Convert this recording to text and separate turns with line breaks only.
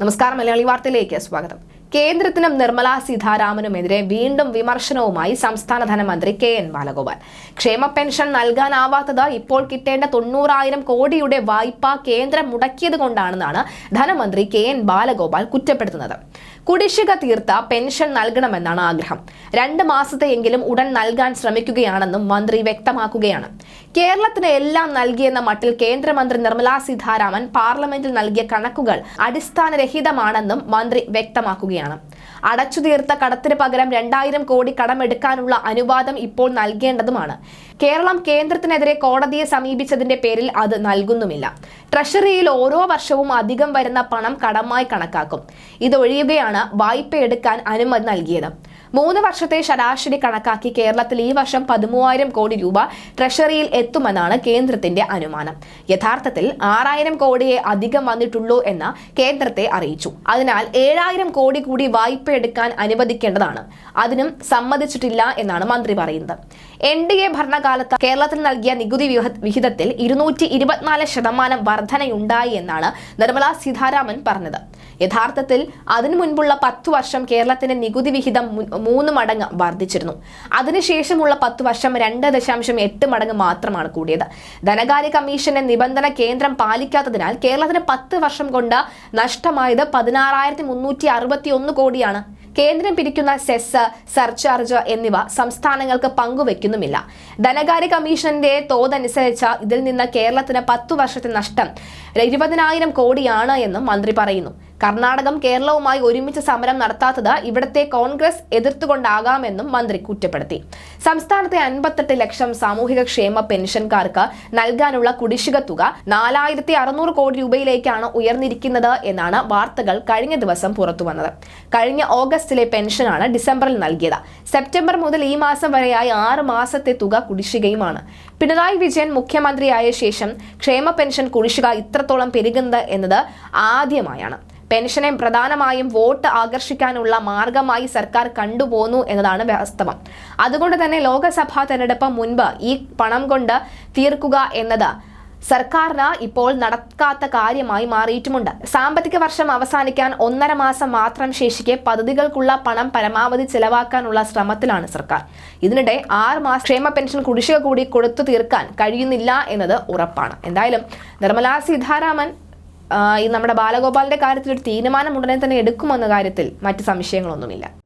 നമസ്കാരം മലയാളി വാർത്തയിലേക്ക് സ്വാഗതം. കേന്ദ്രത്തിനും നിർമ്മല സീതാരാമനുമെതിരെ വീണ്ടും വിമർശനവുമായി സംസ്ഥാന ധനമന്ത്രി കെ എൻ ബാലഗോപാൽ. ക്ഷേമ പെൻഷൻ നൽകാനാവാത്തത് ഇപ്പോൾ കിട്ടേണ്ട തൊണ്ണൂറായിരം കോടിയുടെ വായ്പ കേന്ദ്രം മുടക്കിയത് കൊണ്ടാണെന്നാണ് ധനമന്ത്രി കെ എൻ ബാലഗോപാൽ കുറ്റപ്പെടുത്തുന്നത്. കുടിശ്ശിക തീർത്ത പെൻഷൻ നൽകണമെന്നാണ് ആഗ്രഹം. രണ്ട് മാസത്തെയെങ്കിലും ഉടൻ നൽകാൻ ശ്രമിക്കുകയാണെന്നും മന്ത്രി വ്യക്തമാക്കുകയാണ്. കേരളത്തിന് എല്ലാം നൽകിയെന്ന മട്ടിൽ കേന്ദ്രമന്ത്രി നിർമ്മലാ സീതാരാമൻ പാർലമെന്റിൽ നൽകിയ കണക്കുകൾ അടിസ്ഥാനരഹിതമാണെന്നും മന്ത്രി വ്യക്തമാക്കുകയാണ്. അടച്ചു തീർത്ത കടത്തിന് പകരം രണ്ടായിരം കോടി കടമെടുക്കാനുള്ള അനുവാദം ഇപ്പോൾ നൽകേണ്ടതുമാണ്. കേരളം കേന്ദ്രത്തിനെതിരെ കോടതിയെ സമീപിച്ചതിന്റെ പേരിൽ അത് നൽകുന്നുമില്ല. ട്രഷറിയിൽ ഓരോ വർഷവും അധികം വരുന്ന പണം കടമായി കണക്കാക്കും. ഇതൊഴിയുകയാണ് വായ്പ എടുക്കാൻ അനുമതി നൽകിയത്. മൂന്ന് വർഷത്തെ ശരാശരി കണക്കാക്കി കേരളത്തിൽ ഈ വർഷം പതിമൂവായിരം കോടി രൂപ ട്രഷറിയിൽ എത്തുമെന്നാണ് കേന്ദ്രത്തിന്റെ അനുമാനം. യഥാർത്ഥത്തിൽ ആറായിരം കോടിയെ അധികം വന്നിട്ടുള്ളൂ എന്ന് കേന്ദ്രത്തെ അറിയിച്ചു. അതിനാൽ ഏഴായിരം കോടി കൂടി വായ്പ എടുക്കാൻ അനുവദിക്കേണ്ടതാണ്. അതിനും സമ്മതിച്ചിട്ടില്ല എന്നാണ് മന്ത്രി പറയുന്നത്. എൻ ഡി എ ഭരണകാലത്ത് കേരളത്തിൽ നൽകിയ നികുതി വിഹിതത്തിൽ ഇരുന്നൂറ്റി ഇരുപത്തിനാല് ശതമാനം വർധനയുണ്ടായി എന്നാണ് നിർമ്മല സീതാരാമൻ പറഞ്ഞത്. യഥാർത്ഥത്തിൽ അതിനു മുൻപുള്ള പത്തു വർഷം കേരളത്തിന്റെ നികുതി വിഹിതം മൂന്ന് മടങ്ങ് വർദ്ധിച്ചിരുന്നു. അതിനുശേഷമുള്ള പത്ത് വർഷം രണ്ട് ദശാംശം എട്ട് മടങ്ങ് മാത്രമാണ് കൂടിയത്. ധനകാര്യ കമ്മീഷന്റെ നിബന്ധന കേന്ദ്രം പാലിക്കാത്തതിനാൽ കേരളത്തിന് പത്ത് വർഷം കൊണ്ട് നഷ്ടമായത് പതിനാറായിരത്തി മുന്നൂറ്റി അറുപത്തി ഒന്ന് കോടിയാണ്. കേന്ദ്രം പിരിക്കുന്ന സെസ് സർചാർജ് എന്നിവ സംസ്ഥാനങ്ങൾക്ക് പങ്കുവെക്കുന്നുമില്ല. ധനകാര്യ കമ്മീഷന്റെ തോതനുസരിച്ച് ഇതിൽ നിന്ന് കേരളത്തിന് പത്തു വർഷത്തെ നഷ്ടം ഇരുപതിനായിരം കോടിയാണ് എന്നും മന്ത്രി പറയുന്നു. കർണാടകം കേരളവുമായി ഒരുമിച്ച് സമരം നടത്താത്തത് ഇവിടത്തെ കോൺഗ്രസ് എതിർത്തുകൊണ്ടാകാമെന്നും മന്ത്രി കുറ്റപ്പെടുത്തി. സംസ്ഥാനത്തെ അൻപത്തെട്ട് ലക്ഷം സാമൂഹിക ക്ഷേമ പെൻഷൻകാർക്ക് നൽകാനുള്ള കുടിശ്ശിക തുക നാലായിരത്തി അറുന്നൂറ് കോടി രൂപയിലേക്കാണ് ഉയർന്നിരിക്കുന്നത് എന്നാണ് വാർത്തകൾ കഴിഞ്ഞ ദിവസം പുറത്തുവന്നത്. കഴിഞ്ഞ ഓഗസ്റ്റിലെ പെൻഷനാണ് ഡിസംബറിൽ നൽകിയത്. സെപ്റ്റംബർ മുതൽ ഈ മാസം വരെയായി ആറ് മാസത്തെ തുക കുടിശ്ശികയുമാണ്. പിണറായി വിജയൻ മുഖ്യമന്ത്രിയായ ശേഷം ക്ഷേമ പെൻഷൻ കുടിശ്ശിക ഇത്രത്തോളം പെരുകുന്നത് എന്നത് ആദ്യമായാണ്. പെൻഷനെ പ്രധാനമായും വോട്ട് ആകർഷിക്കാനുള്ള മാർഗമായി സർക്കാർ കണ്ടുപോന്നു എന്നതാണ് വാസ്തവം. അതുകൊണ്ട് തന്നെ ലോകസഭാ തെരഞ്ഞെടുപ്പ് മുൻപ് ഈ പണം കൊണ്ട് തീർക്കുക എന്നത് സർക്കാരിന് ഇപ്പോൾ നടക്കാത്ത കാര്യമായി മാറിയിട്ടുമുണ്ട്. സാമ്പത്തിക വർഷം അവസാനിക്കാൻ ഒന്നര മാസം മാത്രം ശേഷിക്കെ പദ്ധതികൾക്കുള്ള പണം പരമാവധി ചെലവാക്കാനുള്ള ശ്രമത്തിലാണ് സർക്കാർ. ഇതിനിടെ ആറ് മാസം ക്ഷേമ പെൻഷൻ കുടിശ്ശിക കൂടി കൊടുത്തു തീർക്കാൻ കഴിയുന്നില്ല എന്നത് ഉറപ്പാണ്. എന്തായാലും നിർമ്മലാ സീതാരാമൻ ഈ നമ്മുടെ ബാലഗോപാലിന്റെ കാര്യത്തിൽ ഒരു തീരുമാനം ഉടനെ തന്നെ എടുക്കുമെന്ന കാര്യത്തിൽ മറ്റ് സംശയങ്ങളൊന്നുമില്ല.